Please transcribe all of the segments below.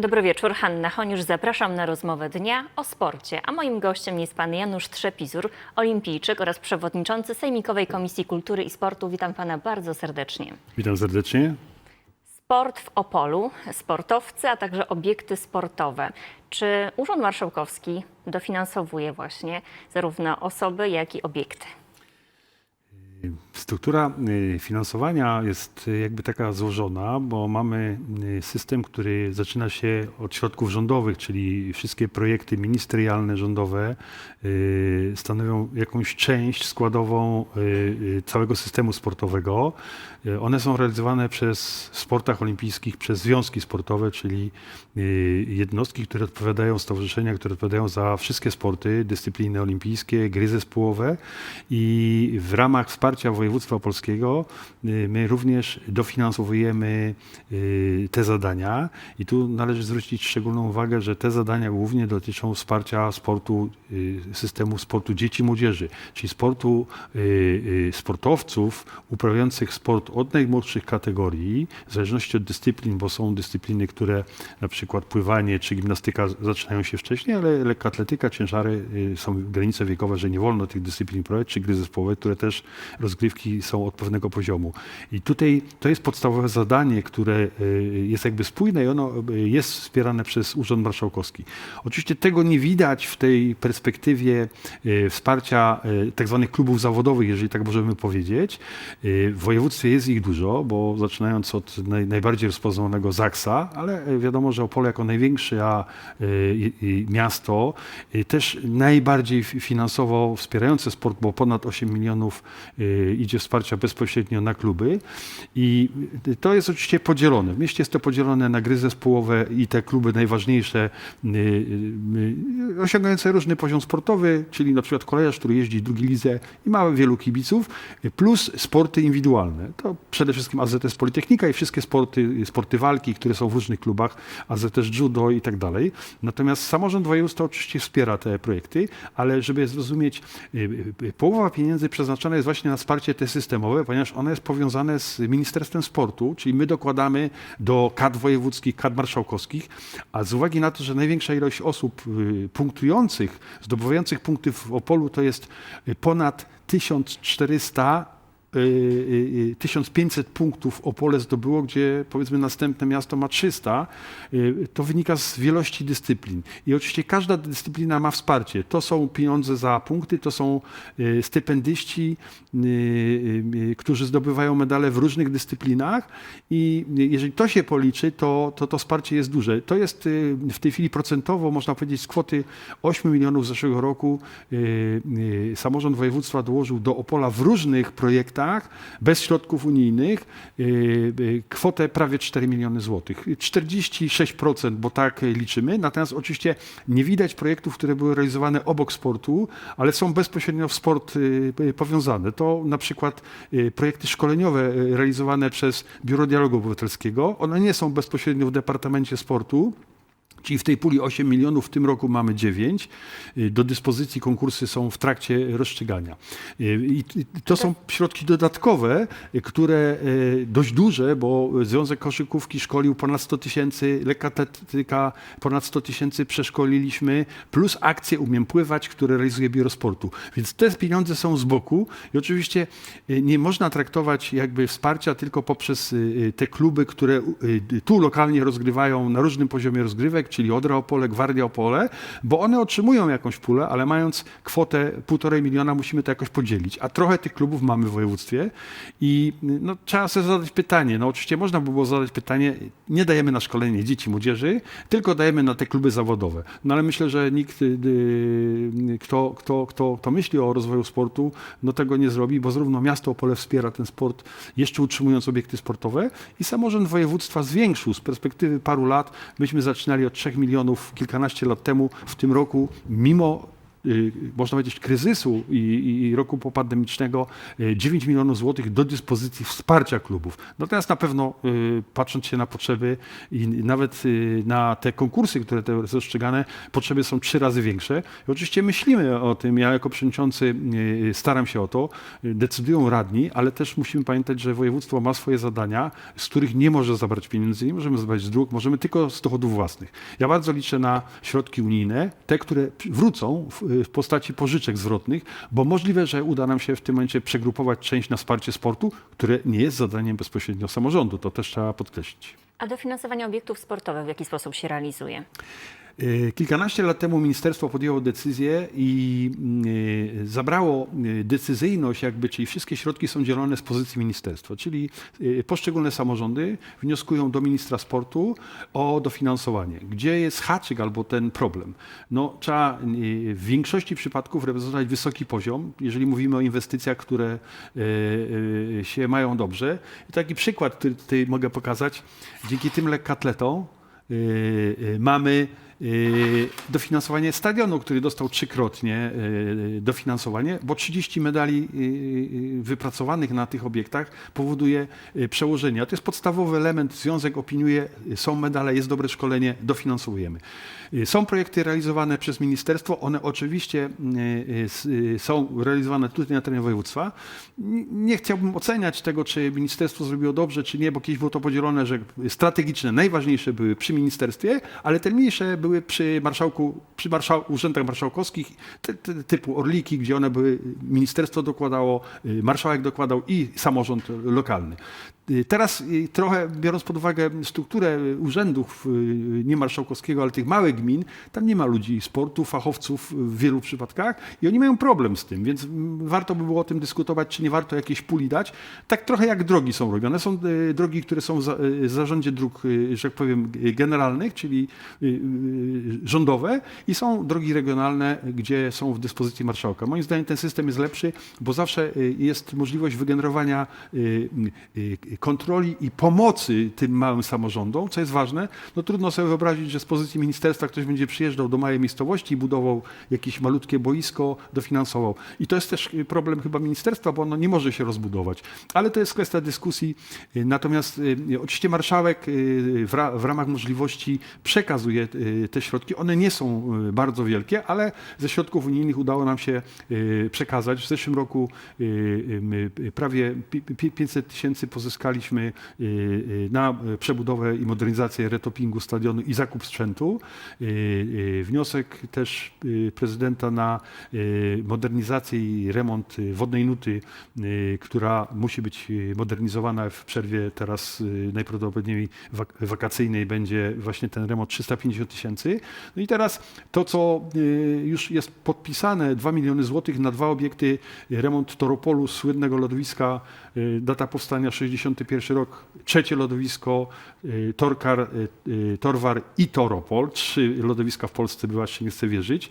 Dobry wieczór, Hanna Honiusz. Zapraszam na rozmowę dnia o sporcie. A moim gościem jest pan Janusz Trzepizur, olimpijczyk oraz przewodniczący Sejmikowej Komisji Kultury i Sportu. Witam pana bardzo serdecznie. Witam serdecznie. Sport w Opolu, sportowcy, a także obiekty sportowe. Czy Urząd Marszałkowski dofinansowuje właśnie zarówno osoby, jak i obiekty? Struktura y, finansowania jest y, jakby taka złożona, bo mamy y, system, który zaczyna się od środków rządowych, czyli wszystkie projekty ministerialne, rządowe stanowią jakąś część składową całego systemu sportowego. One są realizowane przez w sportach olimpijskich przez związki sportowe, czyli jednostki, które odpowiadają, stowarzyszenia, które odpowiadają za wszystkie sporty, dyscypliny olimpijskie, gry zespołowe i w ramach wsparcia województwa polskiego y, my również dofinansowujemy y, te zadania. I tu należy zwrócić szczególną uwagę, że te zadania głównie dotyczą wsparcia sportu, y, systemu sportu dzieci i młodzieży, czyli sportu sportowców uprawiających sport od najmłodszych kategorii, w zależności od dyscyplin, bo są dyscypliny, które na przykład pływanie czy gimnastyka zaczynają się wcześniej, ale lekkoatletyka, ciężary są granice wiekowe, że nie wolno tych dyscyplin prowadzić, czy gry zespołowe, które też rozgrywki są od pewnego poziomu. I tutaj to jest podstawowe zadanie, które y, jest jakby spójne i ono y, jest wspierane przez Urząd Marszałkowski. Oczywiście tego nie widać w tej perspektywie y, wsparcia y, tak klubów zawodowych, jeżeli tak możemy powiedzieć. W województwie jest ich dużo, bo zaczynając od naj, najbardziej rozpoznawanego Zaksa, ale wiadomo, że Opole jako największe a, miasto też najbardziej fi- finansowo wspierające sport, bo ponad 8 milionów idzie wsparcia bezpośrednio na kluby i to jest oczywiście podzielone. W mieście jest to podzielone na gry zespołowe i te kluby najważniejsze y, y, y, osiągające różny poziom sportowy, czyli na przykład kolejarz, który jeździ w drugiej lidze i ma wielu kibiców, plus sporty indywidualne. To przede wszystkim AZS Politechnika i wszystkie sporty, sporty walki, które są w różnych klubach, AZS Judo i tak dalej. Natomiast samorząd województwa oczywiście wspiera te projekty, ale żeby zrozumieć, połowa pieniędzy przeznaczona jest właśnie na wsparcie te systemowe, ponieważ one jest powiązane z Ministerstwem Sportu, czyli my dokładamy do kadr wojewódzkich, kadr marszałkowskich, a z uwagi na to, że największa ilość osób y, punktujących, zdobywających punkty w Opolu to jest y, ponad 1400 y, y, y, 1500 punktów Opole zdobyło, gdzie powiedzmy następne miasto ma 300, y, to wynika z wielości dyscyplin. I oczywiście każda dyscyplina ma wsparcie. To są pieniądze za punkty, to są y, stypendyści, y, y, którzy zdobywają medale w różnych dyscyplinach i jeżeli to się policzy, to to, to wsparcie jest duże. To jest y, w tej chwili procentowo, można powiedzieć, z kwoty 8 milionów zeszłego roku y, y, samorząd województwa dołożył do Opola w różnych projektach bez środków unijnych y, y, kwotę prawie 4 miliony złotych. 46%, bo tak liczymy. Natomiast oczywiście nie widać projektów, które były realizowane obok sportu, ale są bezpośrednio w sport y, powiązane. To na przykład projekty szkoleniowe realizowane przez Biuro Dialogu Obywatelskiego. One nie są bezpośrednio w Departamencie Sportu, Czyli w tej puli 8 milionów, w tym roku mamy 9. Y, Do dyspozycji konkursy są w trakcie rozstrzygania. Y, I to są środki dodatkowe, y, które dość duże, bo Związek Koszykówki szkolił ponad 100 tysięcy, lekkoatletyka ponad 100 tysięcy przeszkoliliśmy, plus akcje Umiem Pływać, które realizuje Biuro Sportu. Więc te pieniądze są z boku i oczywiście nie można traktować jakby wsparcia tylko poprzez te kluby, które tu lokalnie rozgrywają na różnym poziomie rozgrywek, czyli Odra Opole, Gwardia Opole, bo one otrzymują jakąś pulę, ale mając kwotę półtorej miliona musimy to jakoś podzielić. A trochę tych klubów mamy w województwie i no, trzeba sobie zadać pytanie. No oczywiście można by było zadać pytanie, nie dajemy na szkolenie dzieci, młodzieży, tylko dajemy na te kluby zawodowe. No ale myślę, że nikt, y, y, kto, kto, kto, kto myśli o rozwoju sportu, no tego nie zrobi, bo zarówno miasto Opole wspiera ten sport, jeszcze utrzymując obiekty sportowe i samorząd województwa zwiększył z perspektywy paru lat. Myśmy zaczynali od 3 milionów kilkanaście lat temu. W tym roku, mimo można powiedzieć, kryzysu i, i roku popandemicznego y, 9 milionów złotych do dyspozycji wsparcia klubów. Natomiast na pewno y, patrząc się na potrzeby i nawet y, na te konkursy, które te rozstrzygane, potrzeby są trzy razy większe. I oczywiście myślimy o tym, ja jako przewodniczący y, staram się o to, y, decydują radni, ale też musimy pamiętać, że województwo ma swoje zadania, z których nie może zabrać pieniędzy, nie możemy zabrać z dróg, możemy tylko z dochodów własnych. Ja bardzo liczę na środki unijne, te, które wrócą w, w postaci pożyczek zwrotnych, bo możliwe, że uda nam się w tym momencie przegrupować część na wsparcie sportu, które nie jest zadaniem bezpośrednio samorządu. To też trzeba podkreślić. A dofinansowanie obiektów sportowych w jaki sposób się realizuje? E, Kilkanaście lat temu ministerstwo podjęło decyzję i e, zabrało e, decyzyjność, jakby, czyli wszystkie środki są dzielone z pozycji ministerstwa, czyli poszczególne samorządy wnioskują do ministra sportu o dofinansowanie. Gdzie jest haczyk albo ten problem? No, trzeba w większości przypadków reprezentować wysoki poziom, jeżeli mówimy o inwestycjach, które się mają dobrze. I taki przykład, który tutaj mogę pokazać, dzięki tym lekkoatletom e, mamy dofinansowanie stadionu, który dostał trzykrotnie yy, dofinansowanie, bo 30 medali yy, wypracowanych na tych obiektach powoduje yy, przełożenie. A to jest podstawowy element. Związek opiniuje, yy, są medale, jest dobre szkolenie, dofinansowujemy. Yy, Są projekty realizowane przez ministerstwo, one oczywiście yy, yy, yy, są realizowane tutaj na terenie województwa. Nie chciałbym oceniać tego, czy ministerstwo zrobiło dobrze, czy nie, bo kiedyś było to podzielone, że strategiczne, najważniejsze były przy ministerstwie, ale te mniejsze były przy marszałku, przy marszał, urzędach marszałkowskich, ty, ty, typu Orliki, gdzie one były, ministerstwo dokładało, y, marszałek dokładał i samorząd lokalny. Y, Teraz y, trochę biorąc pod uwagę strukturę urzędów y, nie marszałkowskiego, ale tych małych gmin, tam nie ma ludzi sportu, fachowców w wielu przypadkach i oni mają problem z tym, więc mm, warto by było o tym dyskutować, czy nie warto jakiejś puli dać. Tak trochę jak drogi są robione. Są drogi, które są w za- w zarządzie dróg, że tak powiem, generalnych, czyli rządowe i są drogi regionalne, gdzie są w dyspozycji marszałka. Moim zdaniem ten system jest lepszy, bo zawsze jest możliwość wygenerowania kontroli i pomocy tym małym samorządom, co jest ważne. No trudno sobie wyobrazić, że z pozycji ministerstwa ktoś będzie przyjeżdżał do małej miejscowości i budował jakieś malutkie boisko, dofinansował. I to jest też y, problem chyba ministerstwa, bo ono nie może się rozbudować. Ale to jest kwestia dyskusji. Y, Natomiast y, oczywiście marszałek w, ra, w ramach możliwości przekazuje te środki. One nie są bardzo wielkie, ale ze środków unijnych udało nam się przekazać. W zeszłym roku prawie pi- pi- 500 tysięcy pozyskaliśmy y, y, na przebudowę i modernizację retopingu stadionu i zakup sprzętu. Y, Wniosek też prezydenta na modernizację i remont wodnej nuty, która musi być modernizowana w przerwie teraz najprawdopodobniej wak- wakacyjnej będzie właśnie ten remont 350 tysięcy. No i teraz to, co już jest podpisane, 2 miliony złotych na dwa obiekty, remont Toropolu, słynnego lodowiska, data powstania 61 rok, trzecie lodowisko, y, Torkar, y, y, Torwar i Toropol, trzy lodowiska w Polsce była, się nie chce wierzyć.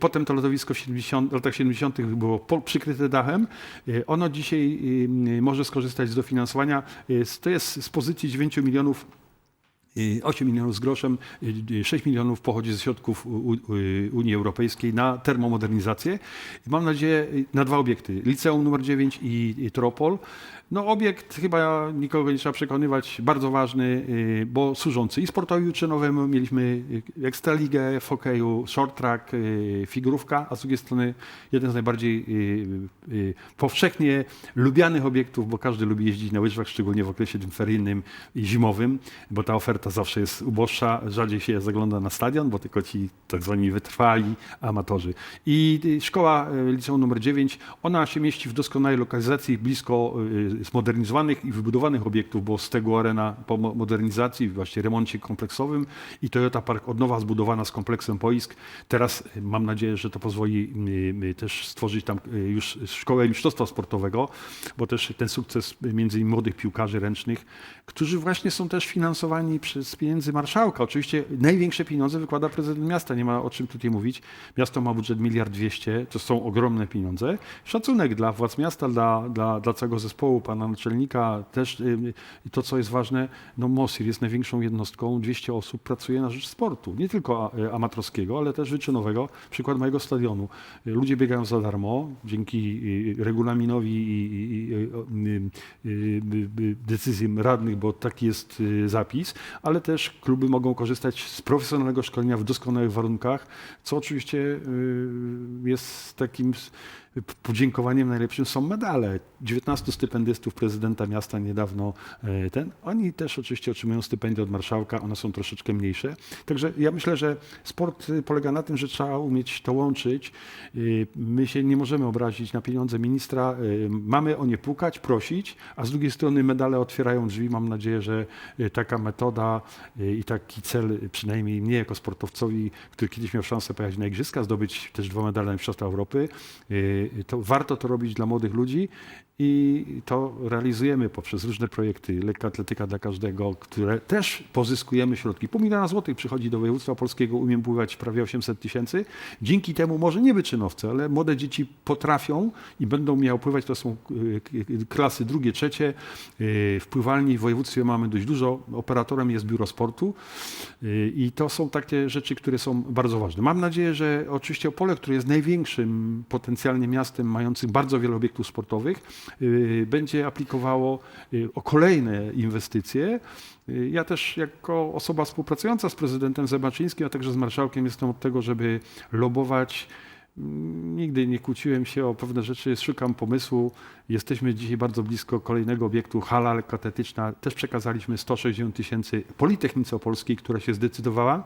Potem to lodowisko w 70, latach 70. było przykryte dachem. Ono dzisiaj może skorzystać z dofinansowania. To jest z pozycji 9 milionów Y, 8 milionów z groszem, y, y, 6 milionów pochodzi ze środków Unii Europejskiej na termomodernizację. Mam nadzieję na dwa obiekty, liceum numer 9 i, i Tropol. No obiekt chyba nikogo nie trzeba przekonywać, bardzo ważny, y, bo służący i sportowi uczynowemu. Mieliśmy y, Ekstraligę w hokeju, short track, y, figurówka, a z drugiej strony jeden z najbardziej powszechnie lubianych obiektów, bo każdy lubi jeździć na łyżwach, szczególnie w okresie feryjnym i zimowym, bo ta oferta zawsze jest uboższa, rzadziej się zagląda na stadion, bo tylko ci tak zwani wytrwali amatorzy. I szkoła liceum numer 9, ona się mieści w doskonałej lokalizacji, blisko zmodernizowanych i wybudowanych obiektów, bo Stegu Arena po mo- modernizacji, właśnie remoncie kompleksowym i Toyota Park od nowa zbudowana z kompleksem boisk. Teraz y, mam nadzieję, że to pozwoli y, y, też stworzyć tam już szkołę mistrzostwa sportowego, bo też ten sukces między innymi młodych piłkarzy ręcznych, którzy właśnie są też finansowani przez z pieniędzy marszałka. Oczywiście największe pieniądze wykłada prezydent miasta, nie ma o czym tutaj mówić. Miasto ma budżet miliard dwieście, to są ogromne pieniądze. Szacunek dla władz miasta, dla, dla, dla całego zespołu, pana naczelnika, też y, to, co jest ważne, no MOSIR jest największą jednostką, 200 osób pracuje na rzecz sportu, nie tylko y, amatorskiego, ale też wyczynowego. Przykład mojego stadionu. Y, Ludzie biegają za darmo dzięki y, regulaminowi i, y, y, y, y, decyzjom radnych, bo taki jest y, zapis, ale też kluby mogą korzystać z profesjonalnego szkolenia w doskonałych warunkach, co oczywiście y, jest takim podziękowaniem najlepszym są medale. 19 stypendystów prezydenta miasta niedawno e, ten, oni też oczywiście otrzymują stypendia od marszałka, one są troszeczkę mniejsze. Także ja myślę, że sport y, polega na tym, że trzeba umieć to łączyć. Y, My się nie możemy obrazić na pieniądze ministra, y, mamy o nie pukać, prosić, a z drugiej strony medale otwierają drzwi. Mam nadzieję, że taka metoda i taki cel, przynajmniej mnie jako sportowcowi, który kiedyś miał szansę pojechać na igrzyska, zdobyć też dwa medale Mistrzostwa Europy, to warto to robić dla młodych ludzi i to realizujemy poprzez różne projekty, lekka atletyka dla każdego, które też pozyskujemy środki. Pół miliona złotych przychodzi do województwa polskiego, umiem pływać prawie 800 tysięcy. Dzięki temu może nie wyczynowcy, ale młode dzieci potrafią i będą miały pływać, to są y, y, klasy drugie, trzecie. Y, W pływalni w województwie mamy dość dużo, operatorem jest biuro sportu i to są takie rzeczy, które są bardzo ważne. Mam nadzieję, że oczywiście Opole, które jest największym potencjalnie miastem mającym bardzo wiele obiektów sportowych, będzie aplikowało y, o kolejne inwestycje. Y, Ja też jako osoba współpracująca z prezydentem Zebaczyńskim, a także z marszałkiem jestem od tego, żeby lobować Mm, Nigdy nie kłóciłem się o pewne rzeczy, szukam pomysłu. Jesteśmy dzisiaj bardzo blisko kolejnego obiektu, hala lekkoatletyczna. Też przekazaliśmy 160 tysięcy Politechnice Opolskiej, która się zdecydowała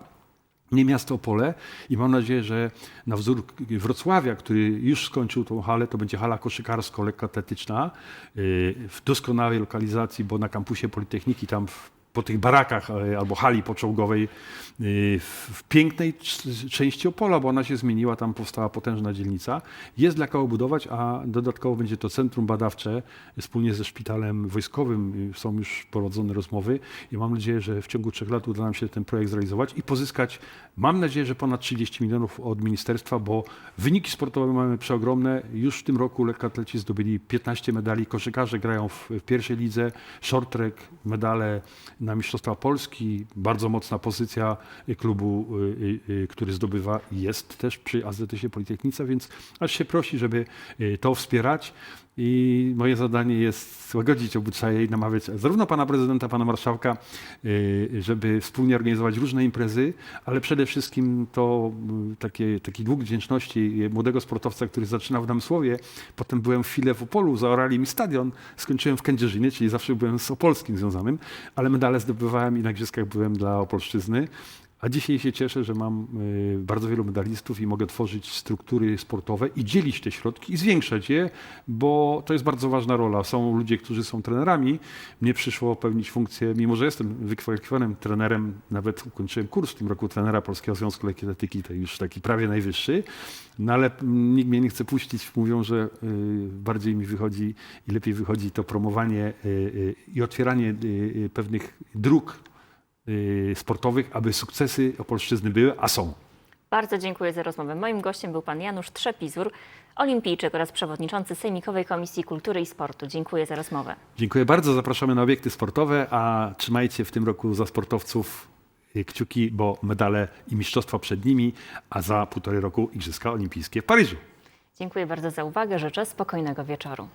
nie miasto Opole i mam nadzieję, że na wzór Wrocławia, który już skończył tą halę, to będzie hala koszykarsko-lekkoatletyczna yy, w doskonałej lokalizacji, bo na kampusie Politechniki tam w, po tych barakach e, albo hali poczołgowej yy, w, pięknej części Opola, bo ona się zmieniła, tam powstała potężna dzielnica. Jest dla kogo budować, a dodatkowo będzie to centrum badawcze wspólnie ze szpitalem wojskowym. y, Są już prowadzone rozmowy i mam nadzieję, że w ciągu trzech lat uda nam się ten projekt zrealizować i pozyskać, mam nadzieję, że ponad 30 milionów od ministerstwa, bo wyniki sportowe mamy przeogromne. Już w tym roku lekkoatleci zdobyli 15 medali, koszykarze grają w pierwszej lidze, short track, medale na Mistrzostwa Polski, bardzo mocna pozycja y, klubu, y, y, który zdobywa jest też przy AZS-ie Politechnice, więc aż się prosi, żeby to wspierać. I moje zadanie jest łagodzić obyczaje i namawiać zarówno pana prezydenta, pana marszałka, y, żeby wspólnie organizować różne imprezy, ale przede wszystkim to y, takie, taki dług wdzięczności młodego sportowca, który zaczynał w Namsłowie. Potem byłem chwilę w Opolu, zaorali mi stadion, skończyłem w Kędzierzynie, czyli zawsze byłem z Opolskim związanym, ale medale zdobywałem i na Igrzyskach byłem dla Opolszczyzny. A dzisiaj się cieszę, że mam y, bardzo wielu medalistów i mogę tworzyć struktury sportowe i dzielić te środki i zwiększać je, bo to jest bardzo ważna rola. Są ludzie, którzy są trenerami. Mnie przyszło pełnić funkcję, mimo że jestem wykwalifikowanym trenerem, nawet ukończyłem kurs w tym roku trenera Polskiego Związku Lekkiej Atletyki, to już taki prawie najwyższy, no ale mm, nikt mnie nie chce puścić. Mówią, że y, bardziej mi wychodzi i lepiej wychodzi to promowanie y, i otwieranie pewnych dróg sportowych, aby sukcesy Opolszczyzny były, a są. Bardzo dziękuję za rozmowę. Moim gościem był pan Janusz Trzepizur, olimpijczyk oraz przewodniczący Sejmikowej Komisji Kultury i Sportu. Dziękuję za rozmowę. Dziękuję bardzo, zapraszamy na obiekty sportowe, a trzymajcie w tym roku za sportowców y, kciuki, bo medale i mistrzostwa przed nimi, a za półtorej roku Igrzyska Olimpijskie w Paryżu. Dziękuję bardzo za uwagę. Życzę spokojnego wieczoru.